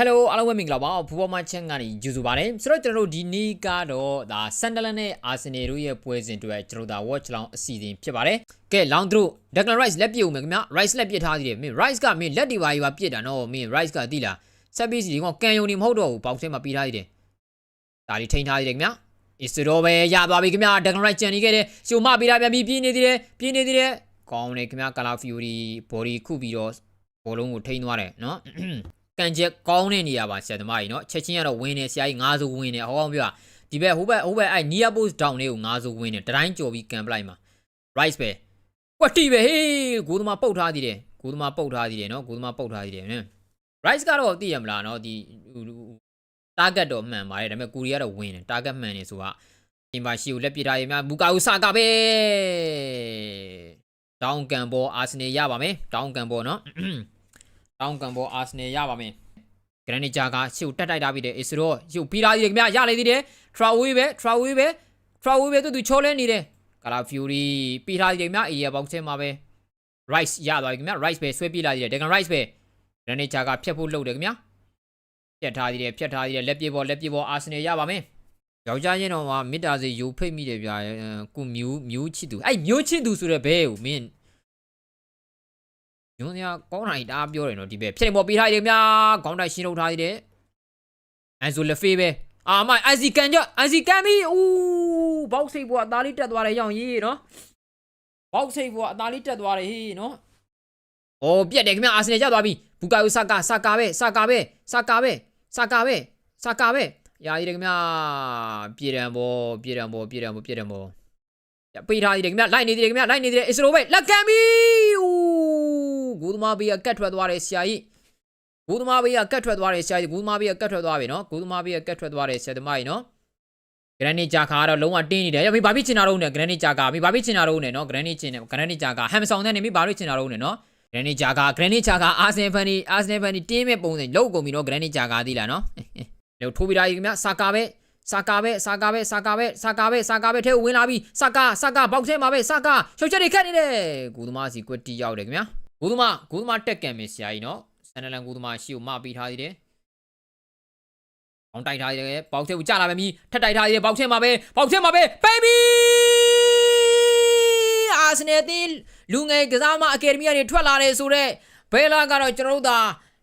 Hello အားလုံးပဲမင်္ဂလာပါဖူဘောမချန်ကနေကြိုဆိုပါတယ်ဆိုတော့ကျွန်တော်တို့ဒီနေ့ကတော့ဒါ Sunderland နဲ့ Arsenal တို့ရဲ့ပွဲစဉ်တွေကျွန်တော်တို့ဒါ watch လောင်းအစီအစဉ်ဖြစ်ပါတယ်ကဲ lounge တို့ Declan Rice လက်ပြဦးမယ်ခင်ဗျ Rice လက်ပြထားသေးတယ်မင်း Rice ကမင်းလက်ဒီပါကြီးပါပြစ်တာနော်မင်း Rice ကတိလားဆက်ပြီးစီဒီကောင်ကန်ယုံနေမဟုတ်တော့ဘူးပေါက်ဆဲမှာပြီးထားသေးတယ်ဒါလေးထိန်းထားသေးတယ်ခင်ဗျအစ်စတော့ပဲရသွားပြီခင်ဗျ Declan Rice ကြံနေခဲ့တယ်ရှုံမပေးတာပြန်ပြီးပြင်းနေသေးတယ်ပြင်းနေသေးတယ်ကောင်းတယ်ခင်ဗျ Cala Fury body ခုပြီးတော့ဘောလုံးကိုထိန်းသွားတယ်နော် ကန်ချက်ကောင်းတဲ့နေရာပါဆရာသမားကြီးเนาะချက်ချင်းကတော့ဝင်းနေဆရာကြီး9ဆိုဝင်းနေဟောအောင်ပြောဒီဘက်ဟိုဘက်ဟိုဘက်အဲ့ near post down လေးကို9ဆိုဝင်းနေတတိုင်းကြော်ပြီးကန်ပလိုက်မှာ rice ပဲကွက်တီပဲဟေးဂိုးသမားပုတ်ထားသေးတယ်ဂိုးသမားပုတ်ထားသေးတယ်เนาะဂိုးသမားပုတ်ထားသေးတယ်နင် rice ကတော့သိရမလားเนาะဒီ target တော့မှန်ပါတယ်ဒါပေမဲ့ကိုရီးယားတော့ဝင်းတယ် target မှန်နေဆိုတာအင်ပါရှီကိုလက်ပြထားရများဘူကာဦးစကာပဲတောင်းကန်ဘောအာဆင်နယ်ရပါမယ်တောင်းကန်ဘောเนาะ တောင်းကန်ဘောအာဆင်နယ်ရပါမယ်ဂရန်နီဂျာကရှုပ်တက်တိုက်ထားပြီးတယ်အစ်စရောရှုပ်ပြီးသားကြီးတယ်ခင်ဗျရလေသေးတယ်ထရာဝေးပဲထရာဝေးပဲထရာဝေးပဲသူသူချောလဲနေတယ်ကာလာဖျူရီပြီးသားကြီးခင်ဗျအေးရပေါက်ဆဲမှာပဲ rice ရသွားပြီခင်ဗျ rice ပဲဆွဲပြေးလာသေးတယ်ဒကန် rice ပဲဂရန်နီဂျာကဖြတ်ဖို့လုပ်တယ်ခင်ဗျဖြတ်ထားသေးတယ်ဖြတ်ထားသေးတယ်လက်ပြေဘောလက်ပြေဘောအာဆင်နယ်ရပါမယ်ယောက်ျားချင်းတော်မှာမစ်တာစီယူဖိတ်မိတယ်ဗျာကုမြူးမြူးချစ်သူအဲ့မြူးချစ်သူဆိုတဲ့ဘဲကိုမင်း ညွန်စရာကောင်းတာကြီးတအားပြောတယ်နော်ဒီဘက်ဖြစ်နေပေါ်ပေးထားရတယ်ဗျာခေါင်းတိုက်ရှင်းထုတ်ထားသေးတယ်အန်ဆိုလက်ဖေးပဲအာမအိုင်စီကန်ကြအိုင်စီကန်ပြီဦးဘောက်စိတ်ဘွားအသားလေးတက်သွားတယ်ရောင်ရေးနော်ဘောက်စိတ်ဘွားအသားလေးတက်သွားတယ်ဟေးနော်အော်ပြက်တယ်ခင်ဗျအာဆင်နယ်ကျသွားပြီဘူကာယိုဆာကာဆာကာပဲဆာကာပဲဆာကာပဲဆာကာပဲဆာကာပဲရာကြီးတယ်ခင်ဗျပြေတယ်ဘောပြေတယ်ဘောပြေတယ်ဘောပြေတယ်ဘောပေးထားသေးတယ်ခင်ဗျလိုက်နေသေးတယ်ခင်ဗျလိုက်နေသေးတယ်အစ္စရိုပဲလက်ကန်ပြီဦး ဂိုးသမားဘေးကကတ်ထွက်သွားတယ်ဆရာကြီးဂိုးသမားဘေးကကတ်ထွက်သွားတယ်ဆရာကြီးဂိုးသမားဘေးကကတ်ထွက်သွားပြီနော်ဂိုးသမားဘေးကကတ်ထွက်သွားတယ်ဆရာသမားကြီးနော်ဂရန်နီဂျာခါကတော့လုံးဝတင်းနေတယ်ရပြီဘာဖြစ်ချင်တာတော့နဲ့ဂရန်နီဂျာကာပြီဘာဖြစ်ချင်တာတော့နဲ့နော်ဂရန်နီချင်တယ်ဂရန်နီဂျာကာဟမ်ဆောင်တဲ့နေပြီဘာလို့ချင်တာတော့နဲ့နော်ဂရန်နီဂျာကာဂရန်နီဂျာကာအာဆင်ဖန်နီအာဆင်ဖန်နီတင်းမဲ့ပုံစံလောက်ကုန်ပြီနော်ဂရန်နီဂျာကာသိလားနော်လောက်ထိုးပြတာကြီးခင်ဗျစာကာပဲစာကာပဲစာကာပဲစာကာပဲစာကာပဲစာကာပဲထဲဝင်လာပြီစာကာစာကာဘောက်ထဲမှာပဲစာကာရှုပ်ချက်တွေခတ်နေတယ်ဂူသမားစီကွက်တီရောက်တယ်ခင်ဗျာ ဂူသမားဂူသမားတက်ကံမယ်ဆရာကြီးနော်ဆန်နလန်ဂူသမားရှီကိုမပေးထားသေးတယ်အောင်တိုက်ထားသေးတယ်ဘောက်ထဲကိုကြလာပဲမီထက်တိုက်ထားသေးတယ်ဘောက်ထဲမှာပဲဘောက်ထဲမှာပဲဘေဘီအာဆင်နယ်တီလူငယ်ကစားမအကယ်ဒမီကနေထွက်လာတယ်ဆိုတော့ဘဲလာကတော့ကျွန်တော်တို့သာ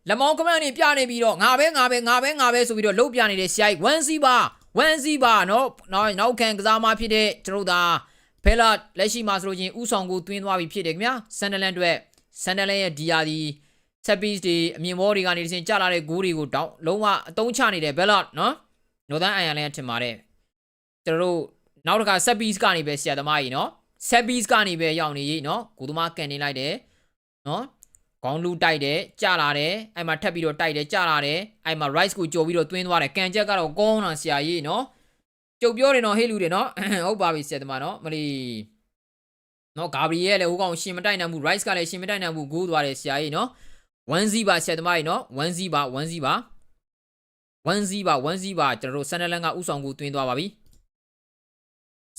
လက်မောင်းကမန်းနေပြနေပြီးတော့ငါပဲငါပဲငါပဲငါပဲဆိုပြီးတော့လှုပ်ပြနေတဲ့ဆရာကြီး1စီပါ1စီပါနော်နောက်နောက်ခံကစားမဖြစ်တဲ့ကျွန်တော်တို့သာဘဲလာလက်ရှိမှာဆိုလို့ချင်းဥဆောင်ကိုတွင်းသွားပြီဖြစ်တယ်ခင်ဗျာဆန်ဒလန်အတွက် ဆန်ဒလန်ရဲ့ဒီယာဒီဆက်ပီးတွေအမြင်ဘောတွေကနေတစ်စင်ကြလာတဲ့ဂိုးတွေကိုတောင်းလုံးဝအတုံးချနေတဲ့ဘဲလာနော်နိုသန်အိုင်ယာလန်ထင်ပါတယ်ကျွန်တော်တို့နောက်တစ်ခါဆက်ပီးကနေပဲဆရာသမားကြီးနော်ဆက်ပီးကနေပဲရောက်နေကြီးနော်ကိုသမားကန်နေလိုက်တယ်နော်ခေါင်းလူတိုက်တယ်ကြလာတယ်အဲ့မှာထပ်ပြီးတော့တိုက်တယ်ကြလာတယ်အဲ့မှာ rice ကိုကြော်ပြီးတော့တွင်းသွားတယ်ကန်ချက်ကတော့ကောင်းတာဆရာကြီးနော်ကြုတ်ပြောတယ်နော်ဟေးလူတွေနော်ဟုတ်ပါပြီဆရာသမားနော်မလီ နော်ဂါဘရီယယ်လည်းဟိုကောင်ရှင်မတိုက်နိုင်ဘူး rice ကလည်းရှင်မတိုက်နိုင်ဘူးဂိုးသွားတယ်ဆရာကြီးနော်1 0ပါဆရာသမားကြီးနော်1 0ပါ1 0ပါ1 0ပါ1 0ပါကျွန်တော်တို့ဆန်နလန်ကဥဆောင်ကိုတွင်းသွားပါပြီ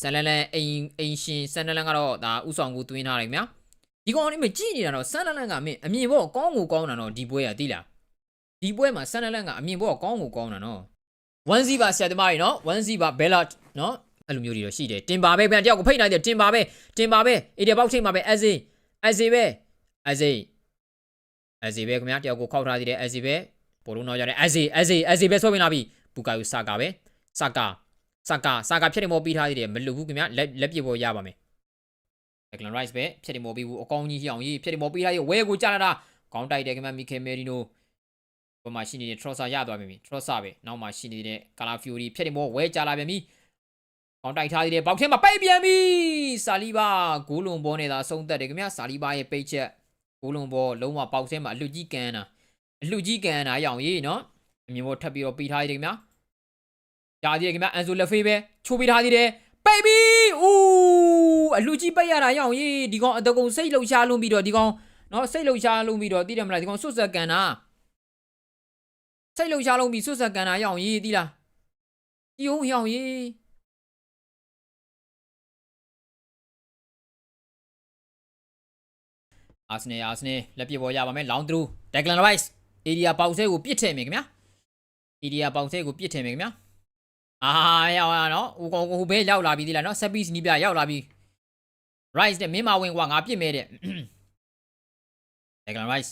ဆန်နလန်အိမ်အိမ်ရှင်ဆန်နလန်ကတော့ဒါဥဆောင်ကိုတွင်းထားတယ်ခင်ဗျာဒီကောင်လေးမကြည့်နေတာတော့ဆန်နလန်ကမင်းအမြင်ဘောကောင်းကိုကောင်းတာတော့ဒီပွဲရသိလားဒီပွဲမှာဆန်နလန်ကအမြင်ဘောကောင်းကိုကောင်းတာနော်1 0ပါဆရာသမားကြီးနော်1 0ပါဘဲလာနော် အဲ့လိုမျိုးတွေတော့ရှိတယ်တင်ပါပဲပြန်တယောက်ကိုဖိတ်နိုင်တယ်တင်ပါပဲတင်ပါပဲအေဒီဘောက်ချိန်ပါပဲအဇေအဇေပဲအဇေအဇေပဲခင်ဗျာတယောက်ကိုခောက်ထားသေးတယ်အဇေပဲပိုလုံးတော့ရတယ်အဇေအဇေအဇေပဲဆွဲဝင်လာပြီဘူကာယူဆာကာပဲဆာကာဆာကာဆာကာဖြစ်တယ်မောပြီးထားသေးတယ်မလူဘူးခင်ဗျာလက်လက်ပြပေါ်ရပါမယ် Declan Rice ပဲဖြတ်တယ်မော်ပြီးဘူးအကောင်းကြီးဟိအောင်ကြီးဖြတ်တယ်မော်ပြီးထားရဝဲကိုကြားလာတာခေါင်းတိုက်တယ်ခင်ဗျမီခဲမယ်ရီနိုဘမရှိနေတဲ့ Trossa ရသွားပြီ Trossa ပဲနောက်မှရှိနေတဲ့ Cala Fury ဖြတ်တယ်မော်ဝဲကြားလာပြန်ပြီ ခေါင်းတိုက်ထားသေးတယ်ဘောက်ထဲမှာပိတ်ပြန်ပြီဆာလီဘာဂိုးလုံဘောနေတာဆုံးသက်တယ်ခင်ဗျဆာလီဘာရဲ့ပိတ်ချက်ဂိုးလုံဘောလုံးဝပေါက်ဆဲမှာအလူကြီးကန်တာအလူကြီးကန်တာရအောင်ကြီးနော်အမြင်ဘောထပ်ပြီးတော့ပြီးထားသေးတယ်ခင်ဗျကြာသေးတယ်ခင်ဗျအန်ဆိုလက်ဖေးပဲချိုးပြီးထားသေးတယ် baby ဦးအလူကြီးပိတ်ရတာရအောင်ရေးဒီကောင်အတကုံစိတ်လှုပ်ရှားလွန်ပြီးတော့ဒီကောင်နော်စိတ်လှုပ်ရှားလွန်ပြီးတော့သိတယ်မလားဒီကောင်ဆွတ်ဆက်ကန်တာစိတ်လှုပ်ရှားလုံးပြီးဆွတ်ဆက်ကန်တာရအောင်ရေးသိလားဒီအောင်ရအောင်ရေး အာဆနယ်အာဆနယ်လက်ပြပေါ်ရပါမယ်လောင်းထရူဒက်ဂလန်ရိုက်စ်အေရီယာပေါက်ဆဲကိုပြစ်ထည့်မယ်ခင်ဗျာအီဒီယာပေါင်စိတ်ကိုပြစ်ထင်မယ်ခင်ဗျာအာရောက်ရနော်ဟိုကောင်ဟိုဘဲရောက်လာပြီဒီလားနော်ဆက်ပီးစနီးပြရောက်လာပြီ rice တဲ့မင်းမဝင်ကွာငါပြစ်မဲတဲ့ Declan Rice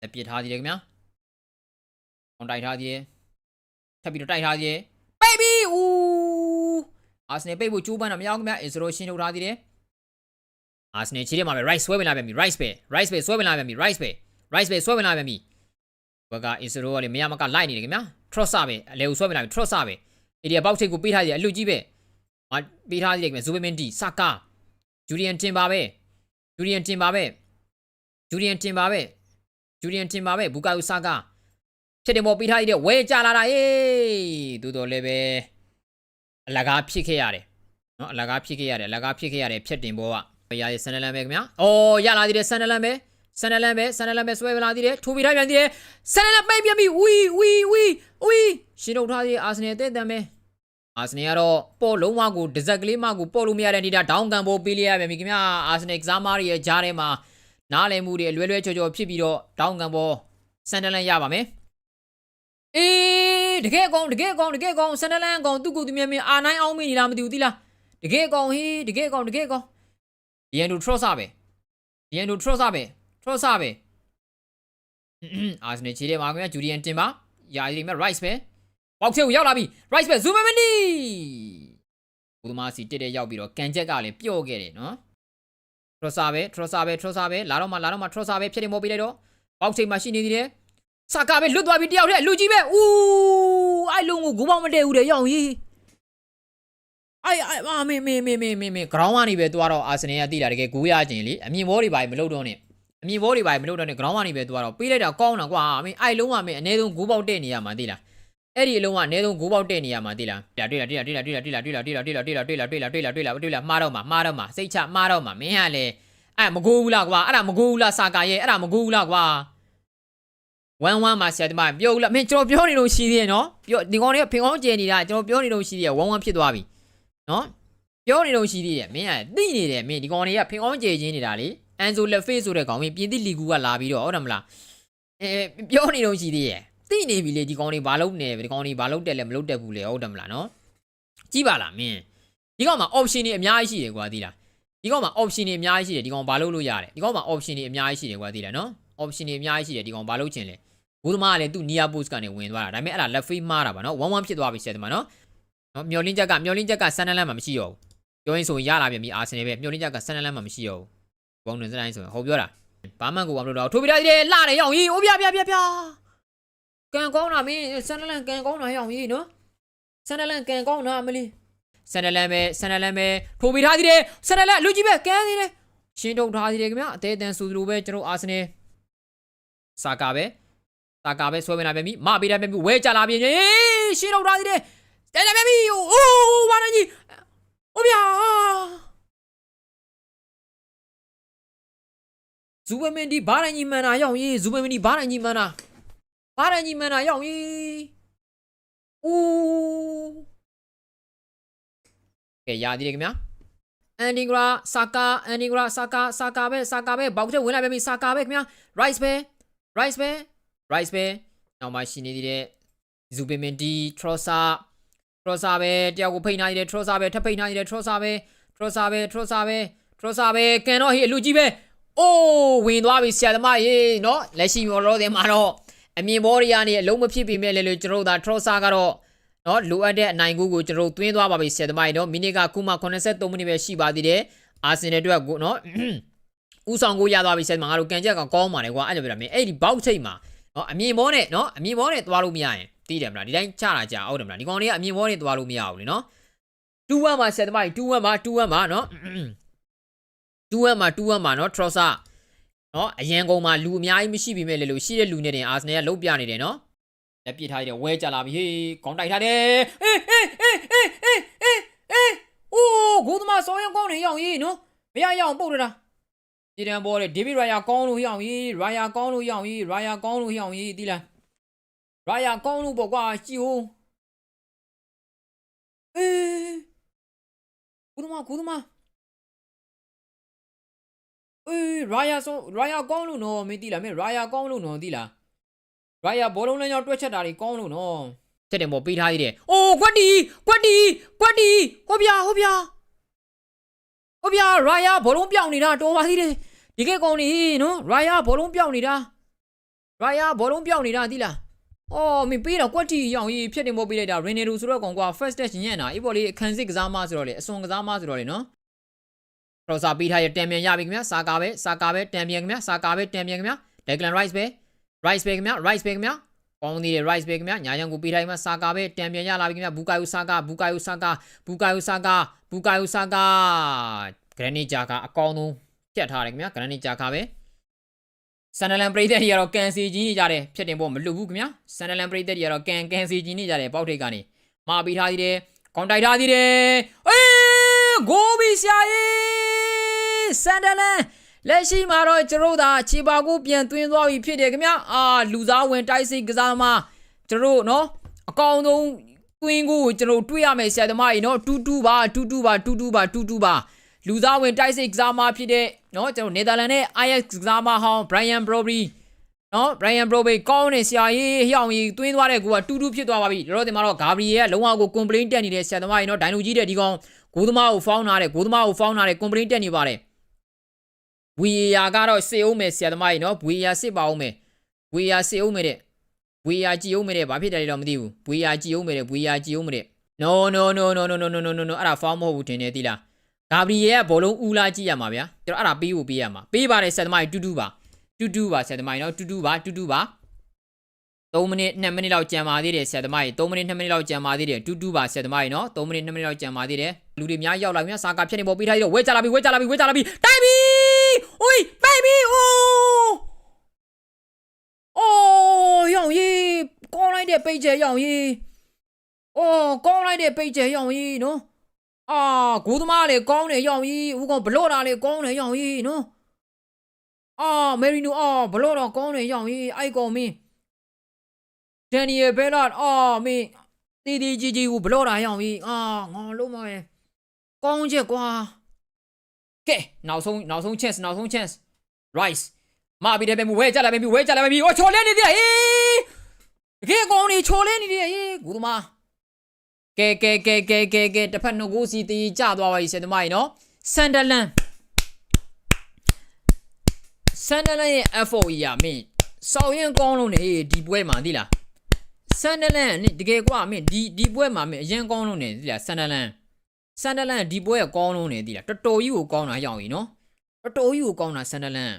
လက်ပြစ်ထားသေးတယ်ခင်ဗျာအောင်တိုက်ထားသေးတယ်ထပ်ပြီးတော့တိုက်ထားသေးတယ် baby ဦးအာဆနယ်ပိတ်ဖို့ကြိုးပမ်းတာမရအောင်ခင်ဗျာအစ္စရိုရှင်းထုတ်ထားသေးတယ် အာဆနယ်ခြေထဲမှာပဲ rice ဆွဲဝင်လာပြန်ပြီ rice ပဲ rice ပဲဆွဲဝင်လာပြန်ပြီ rice ပဲ rice ပဲဆွဲဝင်လာပြန်ပြီဘကအစ္စရိုကလည်းမရမကလိုက်နေတယ်ခင်ဗျာ trust ပဲအလဲကိုဆွဲဝင်လာပြီ trust ပဲအေဒီယာပေါက်ချိတ်ကိုပေးထားသေးတယ်အလူကြီးပဲမပေးထားသေးတယ်ခင်ဗျာ Zuberman D စကာဂျူရီယန်တင်ပါပဲဂျူရီယန်တင်ပါပဲဂျူရီယန်တင်ပါပဲဂျူရီယန်တင်ပါပဲဘူကာယူစကာဖြစ်တယ်မော်ပေးထားသေးတယ်ဝဲကြလာတာအေးတူတော်လည်းပဲအလကားဖြစ်ခဲ့ရတယ်နော်အလကားဖြစ်ခဲ့ရတယ်အလကားဖြစ်ခဲ့ရတယ်ဖြတ်တင်ဘောက ရရဆန်နလန်ပဲခင်ဗျာအော်ရလာသေးတယ်ဆန်နလန်ပဲဆန်နလန်ပဲဆန်နလန်ပဲဆွဲလာသေးတယ်ထိုးပြီးထားပြန်သေးတယ်ဆန်နလန်ပိတ်ပြန်ပြီဝီဝီဝီဝီရှင်းထုတ်ထားသေးအာဆနယ်တဲ့တမ်းပဲအာဆနယ်ကတော့ပေါ်လုံးဝကိုဒဇက်ကလေးမကိုပေါ်လို့မရတဲ့နေတာဒေါင်းကန်ပိုပေးလိုက်ရပြန်ပြီခင်ဗျာအာဆနယ်ကစားမားရဲ့ဂျားထဲမှာနားလည်မှုတွေလွဲလွဲချော်ချော်ဖြစ်ပြီးတော့ဒေါင်းကန်ပေါ်ဆန်နလန်ရပါမယ်အေးတကယ်ကောင်တကယ်ကောင်တကယ်ကောင်ဆန်နလန်ကောင်သူ့ကိုယ်သူမြင်မြင်အာနိုင်အောင်မေးနေလားမသိဘူးသီလားတကယ်ကောင်ဟေးတကယ်ကောင်တကယ်ကောင် ဒီယန်ဒူထရော့ဆာပဲဒီယန်ဒူထရော့ဆာပဲထရော့ဆာပဲအာဆနယ်ခြေထဲမှာခင်ဗျာဂျူဒီယန်တင်ပါယာရီမဲ့ rice ပဲပေါက်ချေကိုရောက်လာပြီ rice ပဲ zoom mini ဘုသမားစီတက်တဲ့ရောက်ပြီးတော့ကန်ချက်ကလည်းပျော့ခဲ့တယ်နော်ထရော့ဆာပဲထရော့ဆာပဲထရော့ဆာပဲလာတော့မှလာတော့မှထရော့ဆာပဲဖြစ်နေမို့ပေးလိုက်တော့ပေါက်ချေမှာရှိနေသေးတယ်စကာပဲလွတ်သွားပြီတယောက်တည်းလူကြီးပဲဦးအဲ့လုံးကိုဂိုးပေါက်မတည့်ဘူးတဲ့ရောက်ကြီး အဲ့အဲ့အာမေမေမေမေမေမေ ground ကနေပဲသွားတော့အာဆင်နယ်ကတိလာတကယ်ဂိုးရခြင်းလေအမြင်ဘောတွေပါမလုပ်တော့နဲ့အမြင်ဘောတွေပါမလုပ်တော့နဲ့ ground ကနေပဲသွားတော့ပေးလိုက်တာကောင်းတာကွာအမေအဲ့လုံးကမေအနည်းဆုံးဂိုးပေါက်တဲ့နေရမှာသိလားအဲ့ဒီအလုံးကအနည်းဆုံးဂိုးပေါက်တဲ့နေရမှာသိလားတွေ့လားတွေ့လားတွေ့လားတွေ့လားတွေ့လားတွေ့လားတွေ့လားတွေ့လားတွေ့လားတွေ့လားတွေ့လားတွေ့လားတွေ့လားတွေ့လားတွေ့လားမှားတော့မှာမှားတော့မှာစိတ်ချမှားတော့မှာမင်းကလည်းအဲ့မကိုးဘူးလားကွာအဲ့ဒါမကိုးဘူးလားစာကာရဲ့အဲ့ဒါမကိုးဘူးလားကွာဝမ်ဝမ်မှာဆရာသမားပြောဦးလားမင်းကျွန်တော်ပြောနေလို့ရှိသေးရဲ့နော်ပြောဒီကောင်တွေကဖင်ကောင်းကျယ်နေတာကျွန်တော်ပြောနေလို့ရှိသေးရဲ့ဝမ်ဝမ်ဖြစ်သွားပြီ နော်ပြောနေလို့ရှိသေးရဲ့မင်းကသိနေတယ်မင်းဒီကောင်တွေကဖင်ကောင်းကျယ်ချင်းနေတာလေအန်ဆိုလက်ဖေးဆိုတဲ့ကောင်မင်းပြင်သစ်လီကူကလာပြီးတော့ဟုတ်တယ်မလားအဲပြောနေလို့ရှိသေးရဲ့သိနေပြီလေဒီကောင်တွေဘာလုပ်နေလဲဒီကောင်တွေဘာလုပ်တယ်လဲမလုပ်တတ်ဘူးလေဟုတ်တယ်မလားနော်ကြည့်ပါလားမင်းဒီကောင်မှာ option တွေအများကြီးရှိတယ်ကွာသိလားဒီကောင်မှာ option တွေအများကြီးရှိတယ်ဒီကောင်ဘာလုပ်လို့ရတယ်ဒီကောင်မှာ option တွေအများကြီးရှိတယ်ကွာသိလားနော် option တွေအများကြီးရှိတယ်ဒီကောင်ဘာလုပ်ချင်လဲဘိုးသမားကလည်းသူ့ near post ကနေဝင်သွားတာဒါပေမဲ့အဲ့ဒါ left face မှားတာပါနော်1-1ဖြစ်သွားပြီဆရာသမားနော် နော်မျော်လင့်ချက်ကမျော်လင့်ချက်ကဆန်နလန်မှာမရှိတော့ဘူးပြောရင်ဆိုရင်ရလာပြန်ပြီအာဆင်နယ်ပဲမျော်လင့်ချက်ကဆန်နလန်မှာမရှိတော့ဘူးဘုံတွင်စတိုင်းဆိုရင်ဟောပြောတာဘာမှကိုဘာမလုပ်တော့ထိုးပြလိုက်တယ်လှတယ်ရောက်ကြီးအိုးပြပြပြပြကန်ကောင်းတာမင်းဆန်နလန်ကန်ကောင်းတာရောက်ကြီးနော်ဆန်နလန်ကန်ကောင်းတာအမလီဆန်နလန်ပဲဆန်နလန်ပဲထိုးပြထားသေးတယ်ဆန်နလန်လူကြီးပဲကန်သေးတယ်ရှင်းထုတ်ထားသေးတယ်ခင်ဗျအသေးအတန်ဆိုသလိုပဲကျွန်တော်အာဆင်နယ်စာကာပဲတာကာပဲဆွဲဝင်လာပြန်ပြီမပေးတယ်ပြန်ပြီဝဲကြလာပြန်ပြီရှင်းတော့ထားသေးတယ် တဲတယ်ပြန်ပြီအိုးဘာနိုင်ကြီးအိုးဗျာဇူဝမင်ဒီဘာနိုင်ကြီးမန်နာရောက်ရေးဇူဝမင်ဒီဘာနိုင်ကြီးမန်နာဘာနိုင်ကြီးမန်နာရောက်ရေးအိုးကဲရသေးတယ်ခင်ဗျာအန်ဒီဂရာဆာကာအန်ဒီဂရာဆာကာဆာကာပဲဆာကာပဲဘောက်ချက်ဝင်လာပြန်ပြီဆာကာပဲခင်ဗျာ rice ပဲ rice ပဲ rice ပဲနောက်မှရှိနေသေးတဲ့ဇူပင်မင်ဒီထရောဆာ ထရောဆာပဲတယောက်ကိုဖိတ်နိုင်တယ်ထရောဆာပဲထပ်ဖိတ်နိုင်တယ်ထရောဆာပဲထရောဆာပဲထရောဆာပဲထရောဆာပဲကန်တော့ဟေးအလူကြီးပဲအိုးဝင်သွားပြီဆရာသမားရေနော်လက်ရှိမော်လို့တယ်မှာတော့အမြင်ဘောတွေကနေအလုံးမဖြစ်ပေမဲ့လည်းကျွန်တော်တို့ဒါထရောဆာကတော့နော်လိုအပ်တဲ့အနိုင်ကူကိုကျွန်တော်တို့သွင်းသွားပါပြီဆရာသမားရေနော်မိနစ်ကခုမှ83မိနစ်ပဲရှိပါသေးတယ်အာဆင်နယ်အတွက်ကိုနော်ဥဆောင်ကိုရသွားပြီဆရာသမားတို့ကန်ချက်ကကောင်းပါတယ်ကွာအဲ့လိုပြောတာမင်းအဲ့ဒီဘောက်ထိတ်မှာနော်အမြင်ဘောနဲ့နော်အမြင်ဘောနဲ့သွားလို့မရရင် သိတယ်မလားဒီတိုင်းချတာကြာအောက်တယ်မလားဒီကောင်တွေကအမြင်ဘောနဲ့သွားလို့မရဘူးလေနော်2-1မှာဆက်သမိုင်း2-1မှာ2-1မှာနော်2-1မှာ2-1မှာနော် Trossa နော်အရန်ကုန်မှာလူအများကြီးမရှိပြီမဲ့လေလို့ရှိတဲ့လူနဲ့တင်အာဆနယ်ကလုတ်ပြနေတယ်နော်လက်ပြစ်ထားရတဲ့ဝဲကြလာပြီဟေးခေါင်းတိုက်ထားတယ်အေးအေးအေးအေးအေးအေးအေးအိုးဂိုးသမားစောင်းရင်ကောင်းနေရောက်ရေးနော်မရရအောင်ပုတ်တာဒီတန်ဘောတဲ့ဒေးဗစ်ရာယာကောင်းလို့ရအောင်ကြီးရာယာကောင်းလို့ရအောင်ကြီးရာယာကောင်းလို့ရအောင်ကြီးဒီလား ရာယာကောင်းလို့ပေါ့ကွာကြည့်ဦးအေးကုသမာကုသမာအေးရာယာဆိုရာယာကောင်းလို့နော်မင်းဒီလားမင်းရာယာကောင်းလို့နော်ဒီလားရိုင်ယာဘောလုံးလမ်းကြောင်းတွက်ချက်တာတွေကောင်းလို့နော်ချက်တယ်မို့ပေးထားသေးတယ်အိုးကွက်တီကွက်တီကွက်တီဟောဗျာဟောဗျာဟောဗျာရိုင်ယာဘောလုံးပြောင်းနေတာတော်ပါသေးတယ်ဒီကဲကောင်နေနော်ရိုင်ယာဘောလုံးပြောင်းနေတာရိုင်ယာဘောလုံးပြောင်းနေတာသိလား အော်မင်းပေးတော့ကွက်တီရောင်ကြီးဖြစ်တယ်မို့ပေးလိုက်တာရင်နေလူဆိုတော့ကောင်ကွာ first test ညံ့တာအေးပေါ်လေးအခန်းစစ်ကစားမဆိုတော့လေအစွန်ကစားမဆိုတော့လေနော်ခရော့စာပေးထားရတံမြန်ရပြီခင်ဗျာစာကာပဲစာကာပဲတံမြန်ခင်ဗျာစာကာပဲတံမြန်ခင်ဗျာဒက်ဂလန်ရိုက်စ်ပဲရိုက်စ်ပဲခင်ဗျာရိုက်စ်ပဲခင်ဗျာကောင်းသေးတယ်ရိုက်စ်ပဲခင်ဗျာညာချောင်းကိုပေးထားရမှာစာကာပဲတံမြန်ရလာပြီခင်ဗျာဘူကာယိုစာကာဘူကာယိုစာကာဘူကာယိုစာကာဘူကာယိုစာကာဂရနီဂျာကာအကောင်းဆုံးဖြတ်ထားတယ်ခင်ဗျာဂရနီဂျာကာပဲ ဆန်နလန်ပရိသတ်တွေကတော့ကန်စီကြီးနေကြတယ်ဖြစ်တင်ဖို့မလွတ်ဘူးခင်ဗျာဆန်နလန်ပရိသတ်တွေကတော့ကန်ကန်စီကြီးနေကြတယ်ပေါက်ထိပ်ကနေမှာပေးထားသေးတယ်ကွန်တိုက်ထားသေးတယ်အေးဂိုးဘီဆရာကြီးဆန်ဒလန်လက်ရှိမှာတော့ကျွန်တော်တို့သာခြေပါကိုပြန်သွင်းသွားပြီဖြစ်တယ်ခင်ဗျာအာလူသားဝင်တိုက်စိတ်ကစားမှာကျွန်တော်တို့နော်အကောင်ဆုံးတွင်းကိုကျွန်တော်တွေ့ရမယ်ဆရာသမားကြီးနော်တူတူပါတူတူပါတူတူပါတူတူပါ လူသားဝင်တိုက်စိတ်ကစားမှာဖြစ်တဲ့နော်ကျွန်တော်နယ်သာလန်နဲ့ Ajax ကစားမှာဟောင်း Brian Brobry နော် Brian Brobry ကောင်းနေဆရာကြီးဟျောင်းကြီးတွင်းသွားတဲ့ကူကတူတူဖြစ်သွားပါပြီတော့ဒီမှာတော့ Gabriel ကလုံးဝကို complain တက်နေတဲ့ဆရာသမားကြီးနော်ဒိုင်လူကြီးတဲ့ဒီကောင်ဂိုးသမားကိုဖောင်းထားတယ်ဂိုးသမားကိုဖောင်းထားတယ် complain တက်နေပါတယ်ဝီယာကတော့စေအောင်မယ်ဆရာသမားကြီးနော်ဝီယာစစ်ပါအောင်မယ်ဝီယာစေအောင်မယ်တဲ့ဝီယာကြည့်အောင်မယ်တဲ့ဘာဖြစ်တယ်လဲတော့မသိဘူးဝီယာကြည့်အောင်မယ်တဲ့ဝီယာကြည့်အောင်မယ်တဲ့ no no no no no no no no no no အဲ့ဒါဖောင်းမဟုတ်ဘူးထင်တယ်သိလား ဂါဘရီယယ်ကဘောလုံးဦးလာကြည့်ရမှာဗျာကျွန်တော်အဲ့ဒါပေးဖို့ပေးရမှာပေးပါတယ်ဆက်သမားကြီးတူတူပါတူတူပါဆက်သမားကြီးနော်တူတူပါတူတူပါ3မိနစ်2မိနစ်လောက်ကြံပါသေးတယ်ဆက်သမားကြီး3မိနစ်2မိနစ်လောက်ကြံပါသေးတယ်တူတူပါဆက်သမားကြီးနော်3မိနစ်2မိနစ်လောက်ကြံပါသေးတယ်လူတွေများရောက်လာများစာကဖြတ်နေပေါ်ပေးထားသေးတော့ဝဲကြလာပြီဝဲကြလာပြီဝဲကြလာပြီတိုက်ပြီအိုးပိုက်ပြီအိုးအိုးရောင်ကြီးကောင်းလိုက်တဲ့ပိတ်ကျဲရောင်ကြီးအိုးကောင်းလိုက်တဲ့ပိတ်ကျဲရောင်ကြီးနော် အာဂိုးသမားလေကောင်းတယ်ရောင်ကြီး။ဦးကောင်ဘလော့တာလေကောင်းတယ်ရောင်ကြီးနော်။အာမယ်ရီနိုအာဘလော့တော့ကောင်းတယ်ရောင်ကြီး။အိုက်ကောင်မင်းဒန်နီယယ်ဘဲလာအာမင်းတီတီကြီးကြီးကိုဘလော့တာရောင်ကြီး။အာငါလုံးမပဲ။ကောင်းချက်ကွာ။ကဲနောက်ဆုံးနောက်ဆုံး chance နောက်ဆုံး chance rice မပြီးတယ်ပဲမဝဲကြလိုက်ပဲဝဲကြလိုက်ပဲဟိုချော်လဲနေသေးတယ်ဟေးတကယ်ကောင်းနေချော်လဲနေသေးတယ်ဟေးကူသမား ကဲကဲကဲကဲကဲကဲတစ်ဖက်နှုတ်ကိုစီတီးကြသွားပါပြီဆယ်သမားကြီးနော်ဆန်ဒလန်ဆန်ဒလန်ရဲ့ FOE ရမင်းစောင်းရင်ကောင်းလို့နေဒီပွဲမှာသိလားဆန်ဒလန်တကယ်ကွာမင်းဒီဒီပွဲမှာမင်းအရင်ကောင်းလို့နေသိလားဆန်ဒလန်ဆန်ဒလန်ဒီပွဲကကောင်းလုံးနေသေးလားတော်တော်ကြီးကိုကောင်းတာရောင်ကြီးနော်တော်တော်ကြီးကိုကောင်းတာဆန်ဒလန်